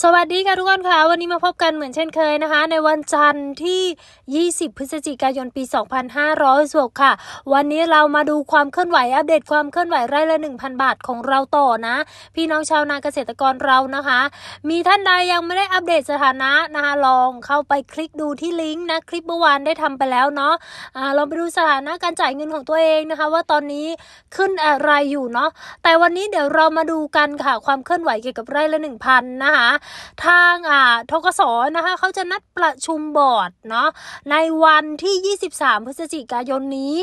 สวัสดีค่ะทุกคนค่ะ วันนี้มาพบกันเหมือนเช่นเคยนะคะ ในวันจันทร์ที่ 20 พฤศจิกายนปี 2566ค่ะ วันนี้เรามาดูความเคลื่อนไหวอัปเดตความเคลื่อนไหวไร่ละ 1,000 บาทของเราต่อนะ พี่น้องชาวนาเกษตรกรเรานะคะ มีท่านใดยังไม่ได้อัปเดตสถานะนะคะลองเข้าไปคลิกดูที่ลิงก์นะคลิปเมื่อวานได้ทำไปแล้วเนาะอ่าลองไปดูสถานะการจ่ายเงินของตัวเองนะคะ ว่าตอนนี้ขึ้นอะไรอยู่เนาะแต่วันนี้เดี๋ยวเรามาดูกันค่ะความเคลื่อนไหวเกี่ยวกับไร่ละ 1,000นะคะทางอ่าทกสนะคะเขาจะนัดประชุมบอร์ดเนาะในวันที่ 23 พฤศจิกายนนี้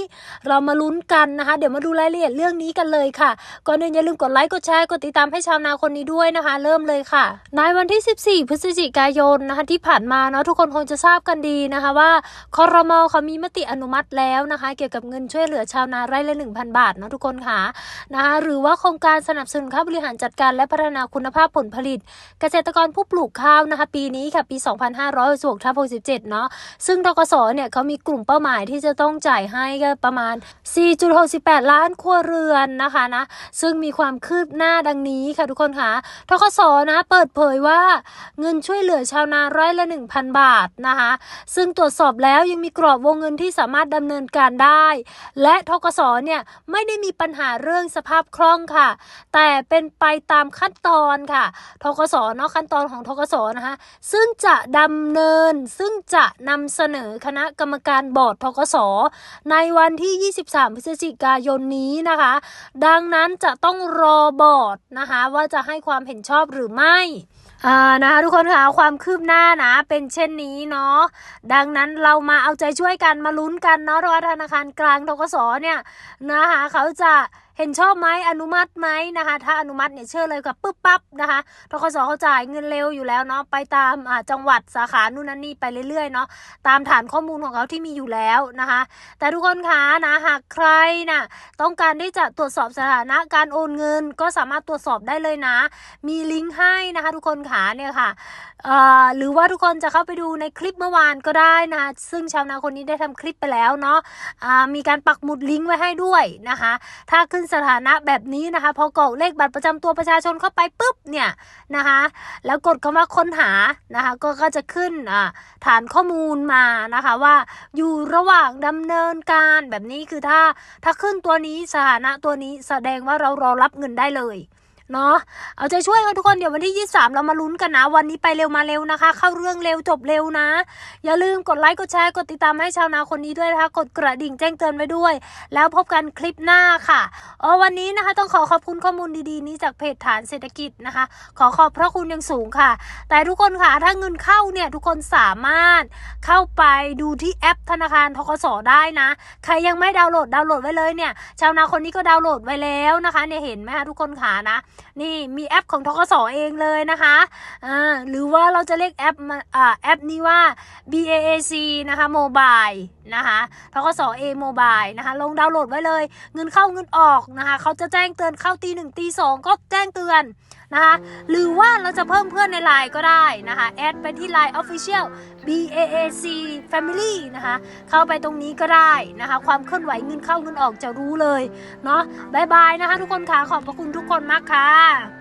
เรามาลุ้นกันนะคะ เดี๋ยวมาดูรายละเอียดเรื่องนี้กันเลยค่ะก่อนอื่นอย่าลืมกดไลค์กดแชร์กดติดตามให้ชาวนาคนนี้ด้วยนะคะ เริ่มเลยค่ะ ในวันที่ 14 พฤศจิกายนนะคะที่ผ่านมาเนาะทุกคนคงจะทราบกันดีนะคะว่าคอรมอเขามีมติอนุมัติแล้วนะคะ เกี่ยวกับเงินช่วยเหลือชาวนาไร่ละ 1,000 บาทเนาะทุกคนค่ะนะคะหรือว่าโครงการสนับสนุนค่าบริหารจัดการและพัฒนาคุณภาพผลผลิต เกษตรกรผู้ปลูกข้าวนะคะ ปีนี้ค่ะปี 2566ทับ67 เนาะซึ่งทกสเนี่ยเขามีกลุ่มเป้าหมายที่จะต้องจ่ายให้ก็ประมาณ 4.68 ล้านครัวเรือนนะคะนะซึ่งมีความคืบหน้าดังนี้ค่ะทุกคนค่ะทกสนะเปิดเผยว่าเงินช่วยเหลือชาวนาไร่ละ 1,000 บาทนะคะซึ่งตรวจสอบแล้วยังมีกรอบวงเงินที่สามารถดำเนินการได้ และทกสเนี่ยไม่ได้มีปัญหาเรื่องสภาพคล่องค่ะ แต่เป็นไปตามขั้นตอนค่ะทกสเนาะขั้นตอนของทกสนะคะซึ่งจะดำเนินซึ่งจะนำเสนอคณะกรรมการบอร์ดทกสในวันที่ 23 พฤศจิกายนนี้นะคะ ดังนั้นจะต้องรอบอร์ดนะคะว่าจะให้ความเห็นชอบหรือไม่อ่านะคะทุกคนคะความคืบหน้านะเป็นเช่นนี้เนาะดังนั้นเรามาเอาใจช่วยกันมาลุ้นกันเนาะว่าธนาคารกลางทกสเนี่ยนะคะเขาจะ เห็นชอบไหมอนุมัติไหมนะคะ ถ้าอนุมัติเนี่ยเชื่อเลยกับปึ๊บปั๊บนะคะทกสเขาจ่ายเงินเร็วอยู่แล้วเนาะไปตามจังหวัดสาขานู่นนั่นนี่ไปเรื่อยๆเนาะตามฐานข้อมูลของเขาที่มีอยู่แล้วนะคะ แต่ทุกคนคะนะหากใครนะต้องการที่จะตรวจสอบสถานะการโอนเงิน ก็สามารถตรวจสอบได้เลยนะ มีลิงก์ให้นะคะทุกคนขาเนี่ยค่ะเอ่อหรือว่าทุกคนจะเข้าไปดูในคลิปเมื่อวานก็ได้นะ ซึ่งชาวนาคนนี้ได้ทำคลิปไปแล้วเนาะอ่ามีการปักหมุดลิงก์ไว้ให้ด้วยนะคะ ถ้าขึ้นสถานะแบบนี้นะคะ พอกรอกเลขบัตรประจำตัวประชาชนเข้าไปปุ๊บเนี่ยนะคะ แล้วกดคำว่าค้นหานะคะ ก็ก็จะขึ้นอ่าฐานข้อมูลมานะคะว่าอยู่ระหว่างดำเนินการแบบนี้คือถ้าถ้าขึ้นตัวนี้สถานะตัวนี้แสดงว่าเรารอรับเงินได้เลย เนาะเอาใจช่วยกันทุกคนเดี๋ยววันที่ 23 เรามาลุ้นกันนะ วันนี้ไปเร็วมาเร็วนะคะ เข้าเรื่องเร็วจบเร็วนะ อย่าลืมกดไลค์กดแชร์กดติดตามให้ชาวนาคนนี้ด้วยนะคะ กดกระดิ่งแจ้งเตือนไว้ด้วย แล้วพบกันคลิปหน้าค่ะอ๋อวันนี้นะคะต้องขอขอบคุณข้อมูลดีๆ นี้จากเพจฐานเศรษฐกิจนะคะ ขอขอบพระคุณอย่างสูงค่ะ แต่ทุกคนค่ะถ้าเงินเข้าเนี่ยทุกคนสามารถเข้าไปดูที่แอปธนาคารทกสได้นะ ใครยังไม่ดาวน์โหลดดาวน์โหลดไว้เลยเนี่ยชาวนาคนนี้ก็ดาวน์โหลดไว้แล้วนะคะเนี่ยเห็นไหมคะทุกคนค่ะนะนี่มีแอปของทกสเองเลยนะคะอ่าหรือว่าเราจะเรียกแอปมาอ่าแอปนี้ว่า BAAC นะคะโมบายนะคะทกส A โมบายนะคะ ลงดาวน์โหลดไว้เลย เงินเข้าเงินออกนะคะ เขาจะแจ้งเตือนเข้าตีหนึ่งตีสองก็แจ้งเตือน นะคะหรือว่าเราจะเพิ่มเพื่อนในไลน์ก็ได้นะคะแอดไปที่ Line Official BAAC Family นะคะเข้าไปตรงนี้ก็ได้นะคะ ความเคลื่อนไหวเงินเข้าเงินออกจะรู้เลยเนาะบายบายนะคะทุกคนค่ะขอบพระคุณทุกคนมากค่ะ